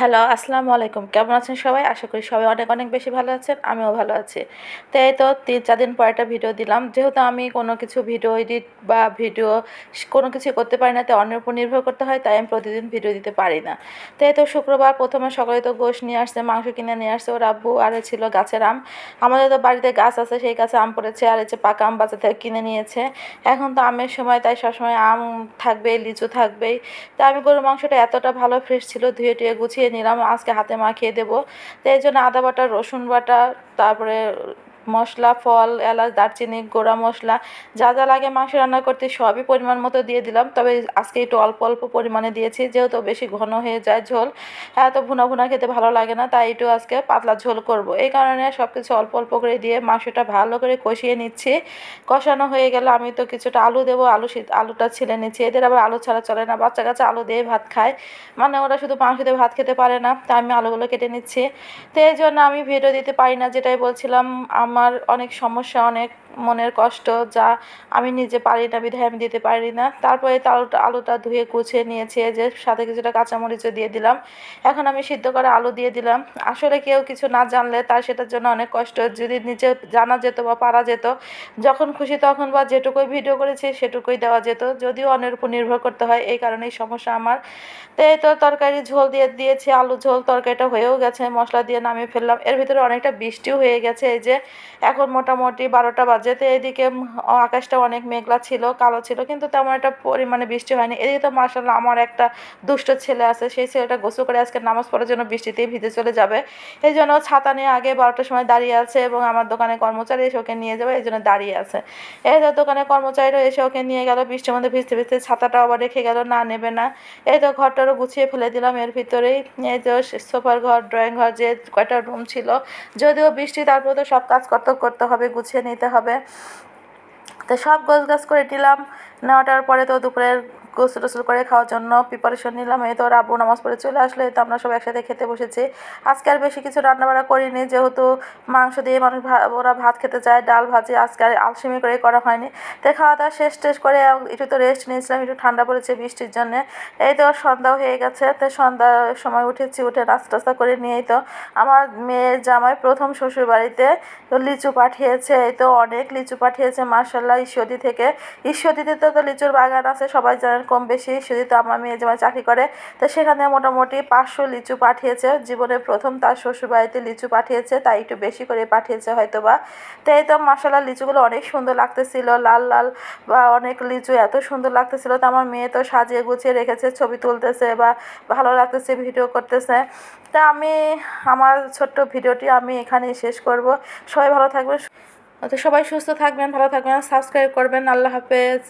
Hello, আসসালামু আলাইকুম। কেমন আছেন সবাই? আশা করি সবাই অনেক অনেক বেশি ভালো আছেন, আমিও ভালো আছি। তো এই তো তিন, চার দিন পর একটা ভিডিও দিলাম। যেহেতু আমি কোনো কিছু ভিডিও এডিট বা ভিডিও কোনো কিছু করতে পারি না তাই অন্যের উপর নির্ভর করতে হয়, তাই আমি প্রতিদিন ভিডিও দিতে পারি না। তো এই তো শুক্রবার প্রথমে সকালে তো গোশ নিয়ে আসছে, মাংস কিনে নিয়ে আসছে, ওর আব্বু আর ছিল গাছের আম। আমাদের তো বাড়িতে গাছ আছে, সেই গাছে আম পড়েছে, আর হচ্ছে পাকা আম বাজার থেকে কিনে নিয়েছে। এখন তো আমের সময়, তাই সবসময় আম থাকবেই, লিচু থাকবেই। তা আমি গরুর মাংসটা এতটা ভালো ফ্রেশ ছিল ধুয়ে টুয়ে গুছিয়ে নিলাম আজকে হাতে মাখিয়ে দেবো। তো এই জন্য আদা বাটা রসুন বাটা তারপরে মশলা, ফল, এলাচ, দারচিনি, গোড়া মশলা, যা যা লাগে মাংস রান্না করতে সবই পরিমাণ মতো দিয়ে দিলাম। তবে আজকে একটু অল্প অল্প পরিমাণে দিয়েছি, যেহেতু বেশি ঘন হয়ে যায় ঝোল হ্যাঁ তো ভুনা ভুনা খেতে ভালো লাগে না, তাই একটু আজকে পাতলা ঝোল করব। এই কারণে সব কিছু অল্প অল্প করে দিয়ে মাংসটা ভালো করে কষিয়ে নিচ্ছি। কষানো হয়ে গেলে আমি তো কিছুটা আলু দেবো, আলু আলুটা ছিলে নিচ্ছি। এদের আবার আলু ছাড়া চলে না, বাচ্চা কাচ্চা আলু দিয়ে ভাত খায়। মানে ওরা শুধু মাংস দিয়ে ভাত খেতে পারে না, তাই আমি আলুগুলো কেটে নিচ্ছি। তো এই জন্য আমি ভিডিও দিতে পারি না, যেটাই বলছিলাম আমার অনেক সমস্যা অনেক মনের কষ্ট যা আমি নিজে পারি না, বিধায় আমি দিতে পারি না। তারপরে আলুটা আলুটা ধুয়ে কুচিয়ে নিয়েছি যে সাথে কিছুটা কাঁচামরিচও দিয়ে দিলাম। এখন আমি সিদ্ধ করে আলু দিয়ে দিলাম। আসলে কেউ কিছু না জানলে তার সেটার জন্য অনেক কষ্ট। যদি নিজে জানা যেত বা পারা যেত, যখন খুশি তখন বা যেটুকুই ভিডিও করেছি সেটুকুই দেওয়া যেত। যদিও অন্যের উপর নির্ভর করতে হয়, এই কারণেই সমস্যা আমার। তো এই তো তরকারি ঝোল দিয়ে দিয়েছি, আলু ঝোল, তরকারিটা হয়েও গেছে, মশলা দিয়ে নামিয়ে ফেললাম। এর ভিতরে অনেকটা বৃষ্টিও হয়ে গেছে, এই যে এখন মোটামুটি বারোটা বাজে। তো এদিকে আকাশটা অনেক মেঘলা ছিল, কালো ছিল, কিন্তু তেমন একটা পরিমাণে বৃষ্টি হয়নি। এদিকে তো মার্শাল্লাহ আমার একটা দুষ্ট ছেলে আছে, সেই ছেলেটা গোসল করে আজকে নামাজ পড়ার জন্য বৃষ্টিতেই ভিজে চলে যাবে। এই জন্য ছাতা নিয়ে আগে বারোটার সময় দাঁড়িয়ে আছে এবং আমার দোকানে কর্মচারী এসে ওকে নিয়ে যাবে, এই জন্য দাঁড়িয়ে আছে। এই যে দোকানে কর্মচারীরা এসে ওকে নিয়ে গেল, বৃষ্টির মধ্যে ভিজতে ভিজতে ছাতাটা আবার রেখে গেল, না নেবে না। এই তো ঘরটারও গুছিয়ে ফেলে দিলাম এর ভিতরেই। এই তো সোফার ঘর, ড্রয়িং ঘর, যে কয়টা রুম ছিল, যদিও বৃষ্টি, তারপর তো সব কাজ করতে করতে হবে, গুছিয়ে নিতে হবে। তো সব গোছ গাছ করে নিলাম নেওয়াটার পরে তো দুপুরের গোসল টোসল করে খাওয়ার জন্য প্রিপারেশন নিলাম। এই তো আব্বু নামাজ পড়ে চলে আসলে। তো আমরা সব একসাথে খেতে বসেছি। আজকে আর বেশি কিছু রান্নাবাড়া করিনি। যেহেতু মাংস দিয়ে মানুষ ওরা ভাত খেতে চায়, ডাল ভাজি, আজকে আর আলসেমি করে করা হয়নি। তো খাওয়া দাওয়া শেষ টেস করে একটু তো রেস্ট নিয়েছিলাম, একটু ঠান্ডা পড়েছে বৃষ্টির জন্য। এই তো সন্ধ্যাও হয়ে গেছে। তো সন্ধ্যার সময় উঠেছি, উঠে নাস্তা টাস্তা করে নিয়েই তো আমার মেয়ের জামাই প্রথম শ্বশুর বাড়িতে লিচু পাঠিয়েছে। এই তো অনেক লিচু পাঠিয়েছে মার্শাল্লাহ ঈশ্বরদী থেকে। ঈশ্বরদীতে তো তো লিচুর বাগান আছে, সবাই জানেন কম বেশি তো আমার মেয়ে যেমন চাকরি করে, তো সেখানে মোটামুটি পাঁচশো লিচু পাঠিয়েছে। জীবনে প্রথম তার শ্বশুরবাড়িতে লিচু পাঠিয়েছে, তাই একটু বেশি করে পাঠিয়েছে হয়তো বা তো এই তো মশালা লিচুগুলো অনেক সুন্দর লাগতেছিল, লাল লাল বা অনেক লিচু এত সুন্দর লাগতেছিল। তো আমার মেয়ে তো সাজিয়ে গুছিয়ে রেখেছে, ছবি তুলতেছে বা ভালো লাগতেছে, ভিডিও করতেছে। তা আমি, আমার ছোট্ট ভিডিওটি আমি এখানেই শেষ করব। সবাই ভালো থাকবেন তো সবাই সুস্থ থাকবেন, ভালো থাকবেন, সাবস্ক্রাইব করবেন, আল্লাহ হাফেজ।